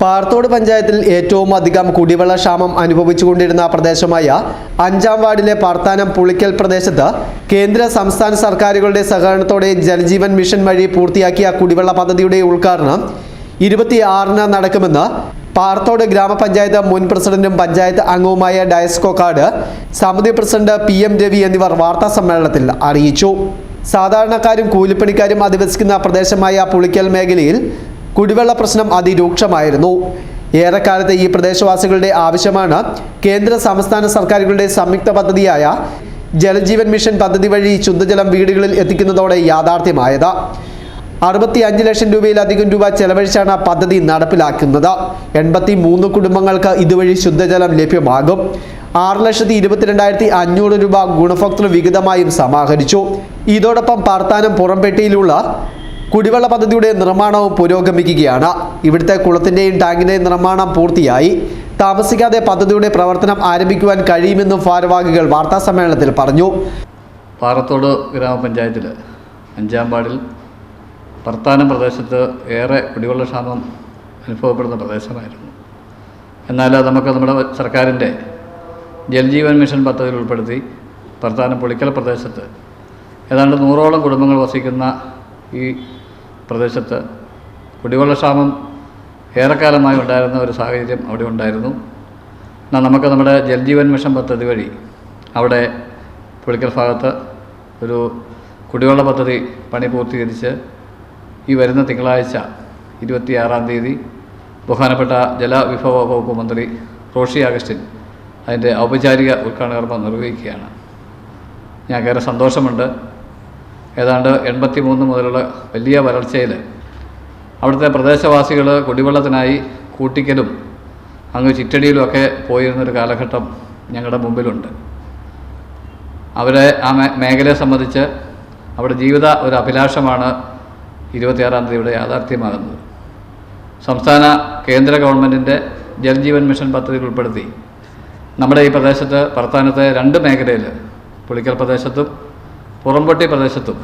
പാർത്തോട് പഞ്ചായത്തിൽ ഏറ്റവും അധികം കുടിവെള്ള ക്ഷാമം അനുഭവിച്ചുകൊണ്ടിരുന്ന പ്രദേശമായ അഞ്ചാം വാർഡിലെ പാർത്താനം പുളിക്കൽ പ്രദേശത്ത് കേന്ദ്ര സംസ്ഥാന സർക്കാരുകളുടെ സഹകരണത്തോടെ ജലജീവൻ മിഷൻ വഴി പൂർത്തിയാക്കിയ കുടിവെള്ള പദ്ധതിയുടെ ഉദ്ഘാടനം ഇരുപത്തിയാറിന് നടക്കുമെന്ന് പാർത്തോട് ഗ്രാമപഞ്ചായത്ത് മുൻ പ്രസിഡന്റും പഞ്ചായത്ത് അംഗവുമായ ഡയസ്കോ കാർഡ് സമിതി പ്രസിഡന്റ് പി എം രവി എന്നിവർ വാർത്താ സമ്മേളനത്തിൽ അറിയിച്ചു. സാധാരണക്കാരും കൂലിപ്പണിക്കാരും അധിവസിക്കുന്ന പ്രദേശമായ പുളിക്കൽ മേഖലയിൽ കുടിവെള്ള പ്രശ്നം അതിരൂക്ഷമായിരുന്നു. ഏറെക്കാലത്തെ ഈ പ്രദേശവാസികളുടെ ആവശ്യമാണ് കേന്ദ്ര സംസ്ഥാന സർക്കാരുകളുടെ സംയുക്ത പദ്ധതിയായ ജലജീവൻ മിഷൻ പദ്ധതി വഴി ശുദ്ധജലം വീടുകളിൽ എത്തിക്കുന്നതോടെ യാഥാർത്ഥ്യമായത്. അറുപത്തി അഞ്ച് ലക്ഷം രൂപയിലധികം രൂപ ചെലവഴിച്ചാണ് പദ്ധതി നടപ്പിലാക്കുന്നത്. എൺപത്തി മൂന്ന് കുടുംബങ്ങൾക്ക് ഇതുവഴി ശുദ്ധജലം ലഭ്യമാകും. ആറ് ലക്ഷത്തി ഇരുപത്തിരണ്ടായിരത്തി അഞ്ഞൂറ് രൂപ ഗുണഭോക്തൃ വിഹിതമായും സമാഹരിച്ചു. ഇതോടൊപ്പം പാർത്താനം പുറംപെട്ടിയിലുള്ള കുടിവെള്ള പദ്ധതിയുടെ നിർമ്മാണവും പുരോഗമിക്കുകയാണ്. ഇവിടുത്തെ കുളത്തിന്റെയും ടാങ്കിന്റെയും നിർമ്മാണം പൂർത്തിയായി. താമസിക്കാതെ പദ്ധതിയുടെ പ്രവർത്തനം ആരംഭിക്കുവാൻ കഴിയുമെന്നും ഭാരവാഹികൾ വാർത്താ സമ്മേളനത്തിൽ പറഞ്ഞു. പാറത്തോട് ഗ്രാമപഞ്ചായത്തിൽ അഞ്ചാം വാർഡിൽ വർത്താനം പ്രദേശത്ത് ഏറെ കുടിവെള്ള ക്ഷാമം അനുഭവപ്പെടുന്ന പ്രദേശമായിരുന്നു. എന്നാൽ നമുക്ക് നമ്മുടെ സർക്കാരിന്റെ ജൽജീവൻ മിഷൻ പദ്ധതിയിൽ ഉൾപ്പെടുത്തി പർത്താനം പൊളിക്കൽ പ്രദേശത്ത് ഏതാണ്ട് നൂറോളം കുടുംബങ്ങൾ വസിക്കുന്ന ഈ പ്രദേശത്ത് കുടിവെള്ള ക്ഷാമം ഏറെക്കാലമായി ഉണ്ടായിരുന്ന ഒരു സാഹചര്യം അവിടെ ഉണ്ടായിരുന്നു. എന്നാൽ നമുക്ക് നമ്മുടെ ജൽജീവൻ മിഷൻ പദ്ധതി വഴി അവിടെ പുളിക്കൽ ഭാഗത്ത് ഒരു കുടിവെള്ള പദ്ധതി പണി പൂർത്തീകരിച്ച് ഈ വരുന്ന തിങ്കളാഴ്ച ഇരുപത്തിയാറാം തീയതി ബഹുമാനപ്പെട്ട ജലവിഭവ വകുപ്പ് മന്ത്രി റോഷി അഗസ്റ്റിൻ അതിന്റെ ഔപചാരിക ഉദ്ഘാടന കർമ്മം നിർവഹിക്കുകയാണ്. ഞങ്ങൾക്കേറെ സന്തോഷമുണ്ട്. ഏതാണ്ട് എൺപത്തി മൂന്ന് മുതലുള്ള വലിയ വരൾച്ചയിൽ അവിടുത്തെ പ്രദേശവാസികൾ കുടിവെള്ളത്തിനായി കൂട്ടിക്കലും അങ്ങ് ചിറ്റടിയിലുമൊക്കെ പോയിരുന്നൊരു കാലഘട്ടം ഞങ്ങളുടെ മുമ്പിലുണ്ട്. അവരെ ആ മേഖലയെ സംബന്ധിച്ച് അവിടെ ജീവിത ഒരു അഭിലാഷമാണ് ഇരുപത്തിയാറാം തീയതിയുടെ യാഥാർത്ഥ്യമാകുന്നത്. സംസ്ഥാന കേന്ദ്ര ഗവൺമെന്റിന്റെ ജൽജീവൻ മിഷൻ പദ്ധതിയിൽ ഉൾപ്പെടുത്തി നമ്മുടെ ഈ പ്രദേശത്ത് പ്രസ്ഥാനത്തെ രണ്ട് മേഖലയിൽ പുളിക്കൽ പ്രദേശത്തും പുറംപൊട്ടി പ്രദേശത്തും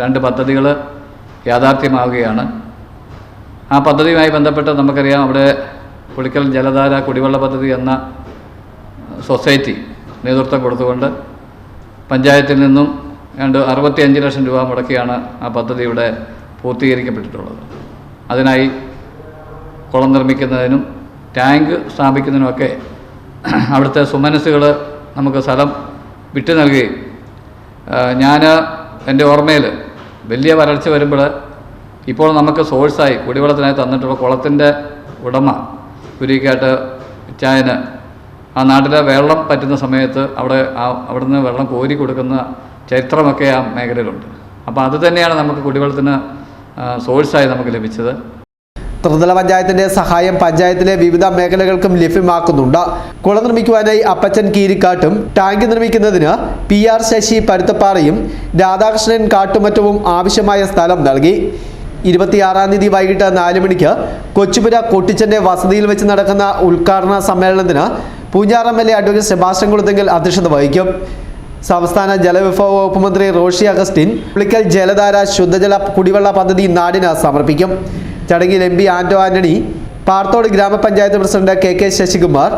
രണ്ട് പദ്ധതികൾ യാഥാർത്ഥ്യമാവുകയാണ്. ആ പദ്ധതിയുമായി ബന്ധപ്പെട്ട് നമുക്കറിയാം അവിടെ പുളിക്കൽ ജലധാര കുടിവെള്ള പദ്ധതി എന്ന സൊസൈറ്റി നേതൃത്വം കൊടുത്തുകൊണ്ട് പഞ്ചായത്തിൽ നിന്നും രണ്ട് അറുപത്തിയഞ്ച് ലക്ഷം രൂപ മുടക്കിയാണ് ആ പദ്ധതി ഇവിടെ പൂർത്തീകരിക്കപ്പെട്ടിട്ടുള്ളത്. അതിനായി കുളം നിർമ്മിക്കുന്നതിനും ടാങ്ക് സ്ഥാപിക്കുന്നതിനുമൊക്കെ അവിടുത്തെ സുമനസ്സുകൾ നമുക്ക് സ്ഥലം വിട്ടു നൽകുകയും ഞാൻ എന്റെ ഓർമ്മയിൽ വലിയ വരൾച്ച വരുമ്പോൾ ഇപ്പോൾ നമുക്ക് സോഴ്സായി കുടിവെള്ളത്തിനായി തന്നിട്ടുള്ള കുളത്തിന്റെ ഉടമ കുരിക്കാട്ട് ചായന് ആ നാട്ടിലെ വെള്ളം പറ്റുന്ന സമയത്ത് അവിടെ ആ അവിടുന്ന് വെള്ളം കോരി കൊടുക്കുന്ന ചരിത്രമൊക്കെ ആ മേഖലയിലുണ്ട്. അപ്പോൾ അതുതന്നെയാണ് നമുക്ക് കുടിവെള്ളത്തിന് സോഴ്സായി നമുക്ക് ലഭിച്ചത്. ത്രിതല പഞ്ചായത്തിന്റെ സഹായം പഞ്ചായത്തിലെ വിവിധ മേഖലകൾക്കും ലഭ്യമാക്കുന്നുണ്ട്. കുളം നിർമ്മിക്കുവാനായി അപ്പച്ചൻ കീരിക്കാട്ടും ടാങ്ക് നിർമ്മിക്കുന്നതിന് പി ആർ ശശി പരുത്തപ്പാറയും രാധാകൃഷ്ണൻ കാട്ടുമറ്റവും ആവശ്യമായ സ്ഥലം നൽകി. ഇരുപത്തിയാറാം തീയതി വൈകിട്ട് നാല് മണിക്ക് കൊച്ചുപുര കൊട്ടിച്ചന്റെ വസതിയിൽ വെച്ച് നടക്കുന്ന ഉദ്ഘാടന സമ്മേളനത്തിന് Poonjar M L A advocate Sebastian കുളത്തെങ്കിൽ അധ്യക്ഷത വഹിക്കും. സംസ്ഥാന ജലവിഭവ വകുപ്പ് മന്ത്രി റോഷി അഗസ്റ്റിൻ പുളിക്കൽ ജലധാര ശുദ്ധജല കുടിവെള്ള പദ്ധതി നാടിന് സമർപ്പിക്കും. ചടങ്ങിൽ എം പി ആന്റോ ആന്റണി പാർത്തോട് ഗ്രാമപഞ്ചായത്ത് president K K Sasikumar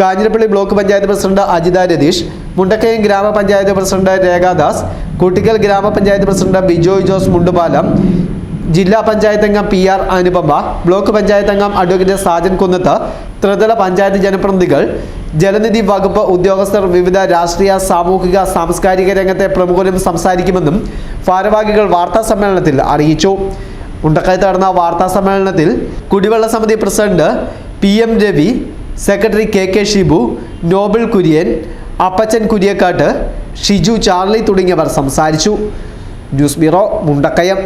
Kanjirappally block panchayat president Ajitha Ratheesh Mundakayam ഗ്രാമപഞ്ചായത്ത് പ്രസിഡന്റ് രേഖാദാസ് കുട്ടിക്കൽ ഗ്രാമപഞ്ചായത്ത് പ്രസിഡന്റ് ബിജോയ് ജോസ് മുണ്ടുപാലം ജില്ലാ പഞ്ചായത്ത് അംഗം P R Anupama block panchayat അംഗം അഡ്വക്കേറ്റ് സാജൻ കുന്നത്ത് ത്രിതല പഞ്ചായത്ത് ജനപ്രതിനിധികൾ ജലനിധി വകുപ്പ് ഉദ്യോഗസ്ഥർ വിവിധ രാഷ്ട്രീയ സാമൂഹിക സാംസ്കാരിക രംഗത്തെ പ്രമുഖരും സംസാരിക്കുമെന്നും ഭാരവാഹികൾ വാർത്താ സമ്മേളനത്തിൽ അറിയിച്ചു. മുണ്ടക്കയത്ത് നടന്ന വാർത്താ സമ്മേളനത്തിൽ കുടിവെള്ള സമിതി president P M Ravi secretary K K Shibu Noble Kurian Appachan Kuriakkattu Shiju Charlie തുടങ്ങിയവർ സംസാരിച്ചു. News bureau Mundakayam.